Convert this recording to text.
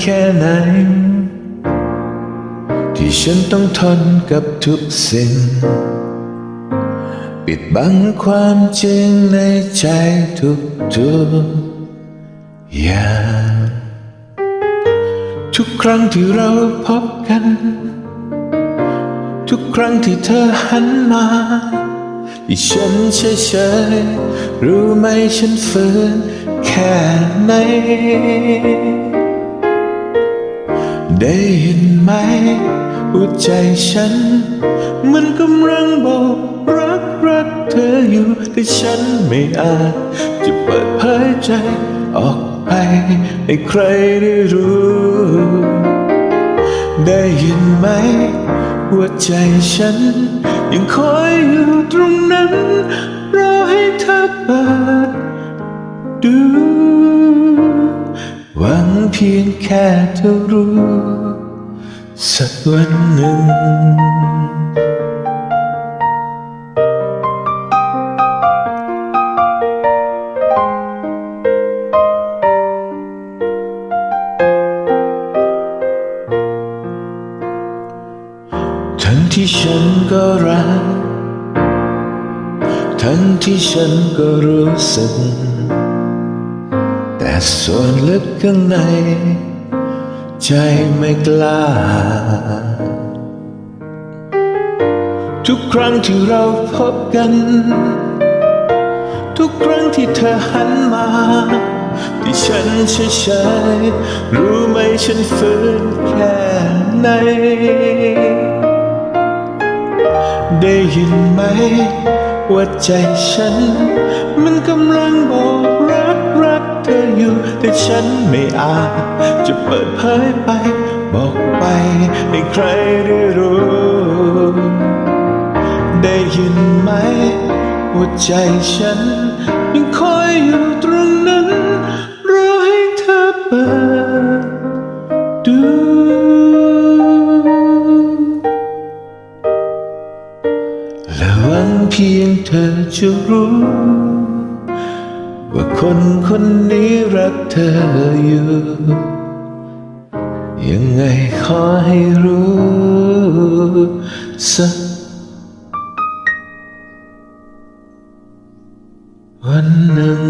แค่ไหน ที่ฉันต้องทนกับทุกสิ่ง ปิดบังความจริงในใจทุกทุกๆอย่าง ทุกครั้งที่เราพบกัน ทุกครั้งที่เธอหันมาที่ฉันเฉยๆรู้ไหมฉันฝืนแค่ไหน ได้ยินไหมหัวใจฉัน มันกำลังบอกรักรักเธออยู่แต่ฉันไม่อาจ จะเปิดเผยใจออกไปให้ใครได้รู้ ได้ยินไหมหัวใจฉัน ยังคอยอยู่ตรงนั้น รอให้เธอเปิดดู พียงแค่เธอรู้ สักวันหนึ่ง ทั้งที่ฉันก็รัก ทั้งที่ฉันก็รู้สึก แต่ส่วนลึกข้างใน ใจไม่กล้า ทุกครั้งที่เราพบกัน ทุกครั้งที่เธอหันมาที่ฉันเฉยๆรู้ไหมฉันฝืนแค่ไหน ได้ยินไหมว่าใจฉัน มันกำลังบอก ฉันไม่อาจจะเปิดเผยไป บอกไปให้ใครได้รู้ ได้ยินไหมว่าใจฉันยังคอยอยู่ตรงนั้นรอให้เธอเปิดดูและหวังเพียงเธอจะรู้ ว่าคนคนนี้รักเธออยู่ ยังไงขอให้รู้สักวันหนึ่ง